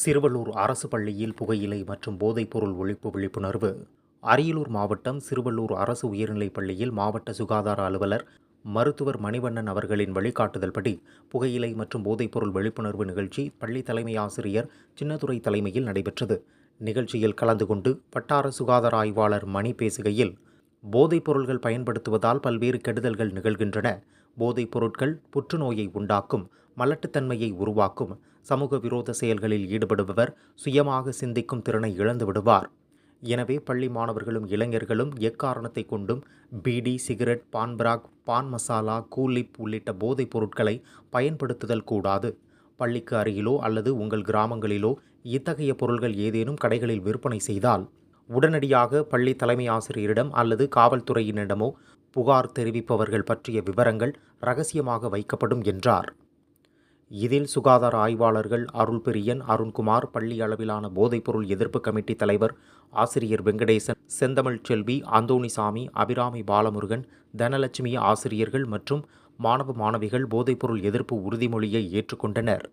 சிறுவள்ளூர் அரசு பள்ளியில் புகையிலை மற்றும் போதைப்பொருள் ஒழிப்பு விழிப்புணர்வு. அரியலூர் மாவட்டம் சிறுவள்ளூர் அரசு உயர்நிலைப் பள்ளியில் மாவட்ட சுகாதார அலுவலர் மருத்துவர் மணிவண்ணன் அவர்களின் வழிகாட்டுதல்படி புகையிலை மற்றும் போதைப்பொருள் விழிப்புணர்வு நிகழ்ச்சி பள்ளி தலைமை ஆசிரியர் சின்னதுரை தலைமையில் நடைபெற்றது. நிகழ்ச்சியில் கலந்து கொண்டு வட்டார சுகாதார ஆய்வாளர் மணி பேசுகையில் போதைப் பொருள்கள் பயன்படுத்துவதால் பல்வேறு கெடுதல்கள் நிகழ்கின்றன. போதைப் பொருட்கள் புற்றுநோயை உண்டாக்கும் மலட்டுத்தன்மையை உருவாக்கும் சமூக விரோத செயல்களில் ஈடுபடுபவர் சுயமாக சிந்திக்கும் திறனை இழந்து விடுவார். எனவே பள்ளி மாணவர்களும் இளைஞர்களும் எக்காரணத்தை கொண்டும் பீடி சிகரெட் பான் பிராக் பான் மசாலா கூலிப் உள்ளிட்ட போதைப் பொருட்களை பயன்படுத்துதல் கூடாது. பள்ளிக்கு அருகிலோ அல்லது உங்கள் கிராமங்களிலோ இத்தகைய பொருள்கள் ஏதேனும் கடைகளில் விற்பனை செய்தால் உடனடியாக பள்ளி தலைமை ஆசிரியரிடம் அல்லது காவல்துறையினரிடமோ புகார் தெரிவிப்பவர்கள் பற்றிய விவரங்கள் ரகசியமாக வைக்கப்படும் என்றார். இதில் சுகாதார ஆய்வாளர்கள் அருள்பிரியன் அருண்குமார் பள்ளி அளவிலான போதைப்பொருள் எதிர்ப்பு கமிட்டி தலைவர் ஆசிரியர் வெங்கடேசன் செந்தமிழ் செல்வி அந்தோணிசாமி அபிராமி பாலமுருகன் தனலட்சுமி ஆசிரியர்கள் மற்றும் மாணவ மாணவிகள் போதைப்பொருள் எதிர்ப்பு உறுதிமொழியை ஏற்றுக்கொண்டனர்.